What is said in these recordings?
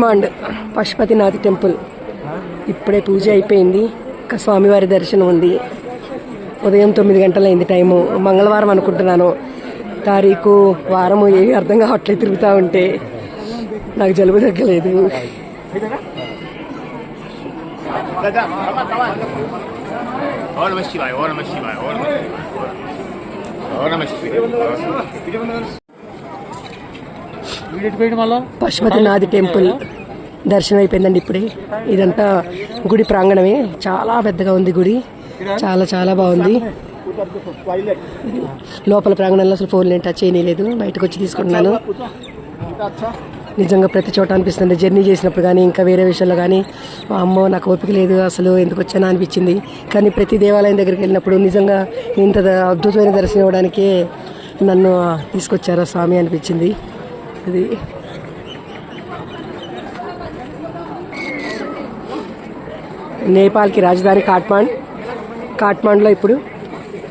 Kathmandu Pashupatinath temple. ఇప్పుడే పూజ అయిపోయింది. ఇంకా స్వామివారి దర్శనం ఉంది. ఉదయం తొమ్మిది గంటలైంది టైము. మంగళవారం అనుకుంటున్నాను. తారీఖు వారము ఏవి అర్థం కావట్లేదు తిరుగుతూ ఉంటే. నాకు జలుబు తగ్గలేదు. ఓం పశుపతినాథ్ టెంపుల్. దర్శనం అయిపోయిందండి ఇప్పుడే. ఇదంతా గుడి ప్రాంగణమే. చాలా పెద్దగా ఉంది గుడి. చాలా చాలా బాగుంది. లోపల ప్రాంగణంలో అసలు ఫోన్ లేని టచ్ లేదు. బయటకు వచ్చి తీసుకుంటున్నాను. నిజంగా ప్రతి చోట అనిపిస్తుంది. జర్నీ చేసినప్పుడు కానీ ఇంకా వేరే విషయాల్లో కానీ అమ్మో నాకు ఓపిక లేదు. అసలు ఎందుకు వచ్చానా? అనిపించింది. కానీ ప్రతి దేవాలయం దగ్గరికి వెళ్ళినప్పుడు నిజంగా ఇంత అద్భుతమైన దర్శనం ఇవ్వడానికే నన్ను తీసుకొచ్చారా స్వామి అనిపించింది. అది. నేపాల్కి రాజధాని కాట్మాండ్ కాట్మాండ్లో ఇప్పుడు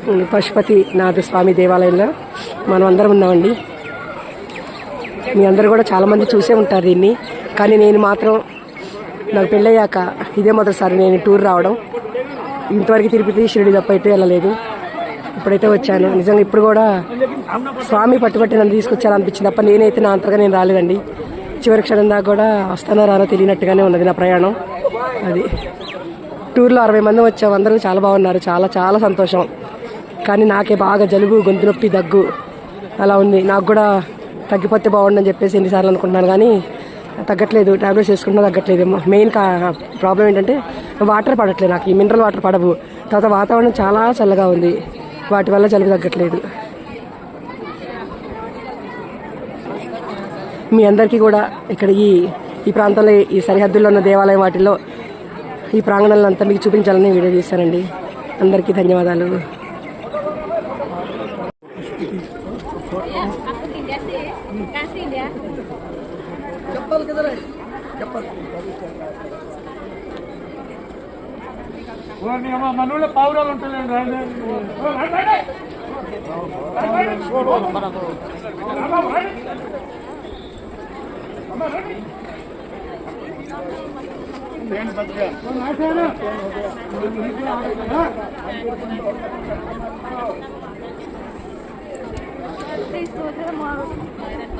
పశుపతి పశుపతినాథ స్వామి దేవాలయంలో మనం అందరం ఉన్నామండి. మీ అందరూ కూడా చాలామంది చూసే ఉంటారు దీన్ని. కానీ నేను మాత్రం నాకు పెళ్ళయ్యాక ఇదే మొదటిసారి నేను టూర్ రావడం. ఇంతవరకు తిరుపతి షిరిడి తప్ప అయితే వెళ్ళలేదు. ఇప్పుడైతే వచ్చాను. నిజంగా ఇప్పుడు కూడా స్వామి పట్టుబట్టి నన్ను తీసుకొచ్చాను అనిపించింది తప్ప నేనైతే నా అంతగా నేను రాలేదండి. చివరి క్షణం దాకా కూడా వస్తానో రానో తెలియనట్టుగానే ఉన్నది నా ప్రయాణం. అది టూర్లో అరవై మంది వచ్చాము అందరూ చాలా బాగున్నారు. చాలా చాలా సంతోషం. కానీ నాకే బాగా జలుబు గొంతు నొప్పి దగ్గు అలా ఉంది. నాకు కూడా తగ్గిపోతే బాగుండని చెప్పేసి ఎన్నిసార్లు అనుకుంటున్నాను. కానీ తగ్గట్లేదు. టాబ్లెట్స్ వేసుకుంటున్నా తగ్గట్లేదు. మెయిన్ కా ప్రాబ్లం ఏంటంటే వాటర్ పడట్లేదు నాకు. ఈ మినరల్ వాటర్ పడవు. తర్వాత వాతావరణం చాలా చల్లగా ఉంది. వాటి వల్ల జలుబు తగ్గట్లేదు. మీ అందరికీ కూడా ఇక్కడ ఈ ఈ ప్రాంతంలో ఈ సరిహద్దుల్లో ఉన్న దేవాలయం వాటిల్లో ఈ ప్రాంగణంలో అంతా మీకు చూపించాలని వీడియో చేశానండి అందరికీ ధన్యవాదాలు. మనలో పావురాలు ఉంటాయండి పడుకొని లేదా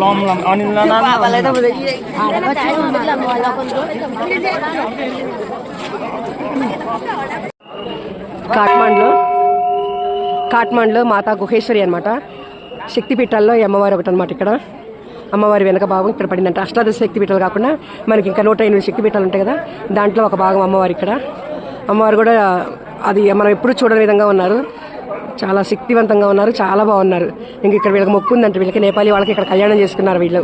లమ్ అని కాట్మాండ్లో కాట్మాండ్లో మాతా గుహేశ్వరి అనమాట శక్తిపీఠాల్లో ఈ అమ్మవారి ఒకటి అనమాట ఇక్కడ అమ్మవారి వెనక భాగం ఇక్కడ పడిందంట. అష్టాదశ శక్తిపీఠాలు కాకుండా మనకి ఇంకా నూట ఎనిమిది శక్తిపీఠాలు ఉంటాయి కదా దాంట్లో ఒక భాగం అమ్మవారి ఇక్కడ. అమ్మవారు కూడా అది మనం ఎప్పుడు చూడని విధంగా ఉన్నారు. చాలా శక్తివంతంగా ఉన్నారు చాలా బాగున్నారు. ఇంక ఇక్కడ వీళ్ళకి మొక్కు ఉందంట. వీళ్ళకి నేపాలి వాళ్ళకి ఇక్కడ కళ్యాణం చేసుకున్నారు వీళ్ళు.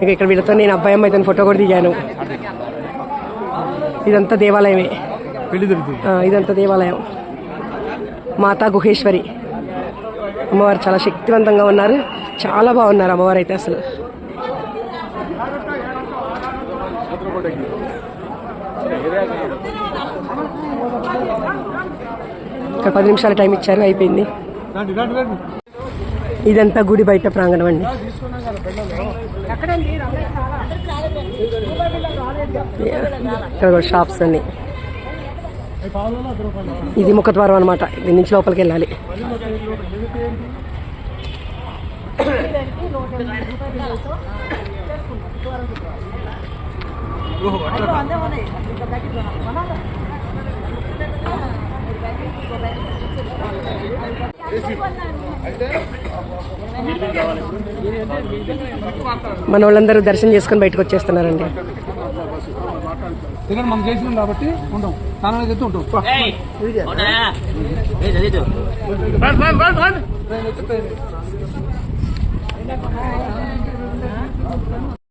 ఇంక ఇక్కడ వీళ్ళతో నేను అబ్బాయి అమ్మాయితో ఫోటో కూడా దిగాను. ఇదంతా దేవాలయమే. ఇదంతా దేవాలయం. మాతా గుహేశ్వరి. అమ్మవారు చాలా శక్తివంతంగా ఉన్నారు. చాలా బాగున్నారు అమ్మవారు అయితే అసలు. ఇక్కడ పది నిమిషాల టైం ఇచ్చారు అయిపోయింది. ఇదంతా గుడి బయట ప్రాంగణం అండి. ఇక్కడ కూడా షాప్స్ అన్ని. ఇది ముఖద్వారం అనమాట దీని నుంచి లోపలికి వెళ్ళాలి. మన వాళ్ళందరూ దర్శనం చేసుకొని బయటకు వచ్చేస్తున్నారండి. మనం చేసినాం కాబట్టి ఉంటాం. స్నానం చేస్తూ ఉంటాం.